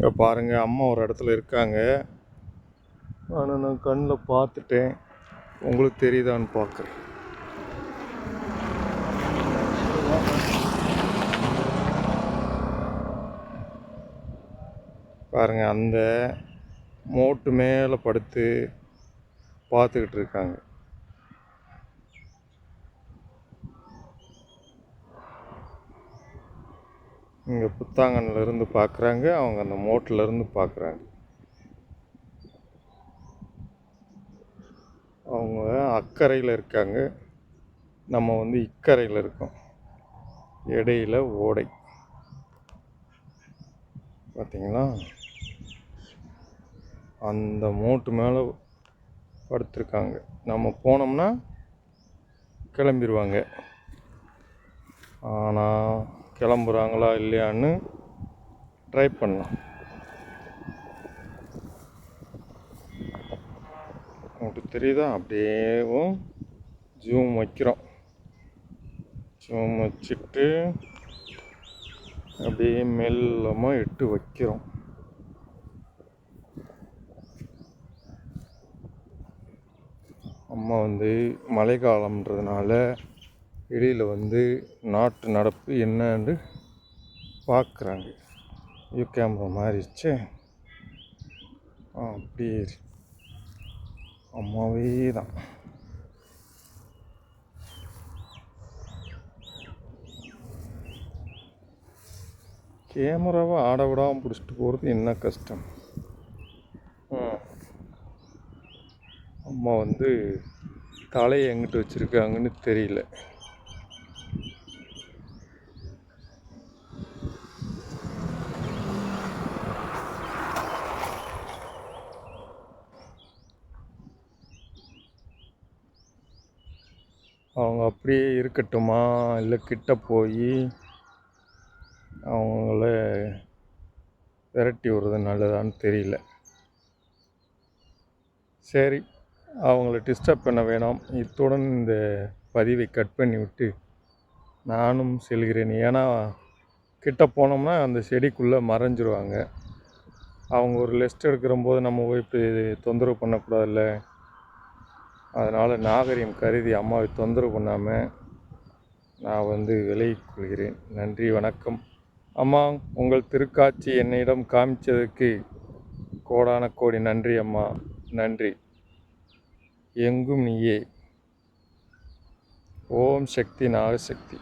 இங்கே பாருங்கள் அம்மா ஒரு இடத்துல இருக்காங்க. ஆனால் நான் கண்ணில் பார்த்துட்டேன். உங்களுக்கு தெரியுதான்னு பார்க்குறேன். பாருங்க அந்த மோட்டு மேலே படுத்து பார்த்துக்கிட்டு இருக்காங்க. இங்கே புத்தாங்கன்லேருந்து பார்க்குறாங்க அவங்க அந்த மோட்டில் இருந்து பார்க்குறாங்க அவங்க அக்கறையில் இருக்காங்க. நம்ம வந்து இக்கரையில் இருக்கோம். இடையில ஓடை. பார்த்திங்கன்னா அந்த மோட்டு மேலே படுத்துருக்காங்க. நம்ம போனோம்னா கிளம்பிடுவாங்க ஆனால் கிளம்புறாங்களா இல்லையான்னு ட்ரை பண்ணலாம். உங்களுக்கு தெரியுதா? அப்படியேவும் ஜூம் வைக்கிறோம். ஜூம் வச்சுட்டு அப்படியே மெல்லமாக இட்டு வைக்கிறோம். அம்மா வந்து மழைக்காலம்ன்றதுனால இடையில் வந்து நாட்டு நடப்பு என்னன்னு பார்க்குறாங்க யூ கேமரா மாறிடுச்சு. அப்படியே அம்மாவே தான். கேமராவை ஆட விடாமல் பிடிச்சிட்டு போகிறது என்ன கஷ்டம்? அம்மா வந்து தலையை எங்கிட்டு வச்சுருக்காங்கன்னு தெரியல. அவங்க அப்படியே இருக்கட்டுமா? இல்லை கிட்ட போய் அவங்கள விரட்டி விடுறது நல்லதான்னு தெரியல. சரி அவங்கள டிஸ்டர்ப் பண்ண வேணாம். இத்துடன் இந்த பதிவை கட் பண்ணி விட்டு நானும் செல்கிறேன். ஏன்னா கிட்ட போனோம்னா அந்த செடிக்குள்ளே மறைஞ்சிருவாங்க. அவங்க ஒரு லெஸ்ட் எடுக்கிறம்போது நம்ம போய் இப்படி தொந்தரவு பண்ணக்கூடாதுல்ல? அதனால் நாகரிகம் கருதி அம்மாவை தொந்தரவு பண்ணாமல் நான் வந்து விலகிக் கொள்கிறேன். நன்றி வணக்கம். அம்மா உங்கள் திருக்காட்சி என்னிடம் காமிச்சதுக்கு கோடான கோடி நன்றி அம்மா. நன்றி. எங்கும் நீயே. ஓம் சக்தி நாகசக்தி.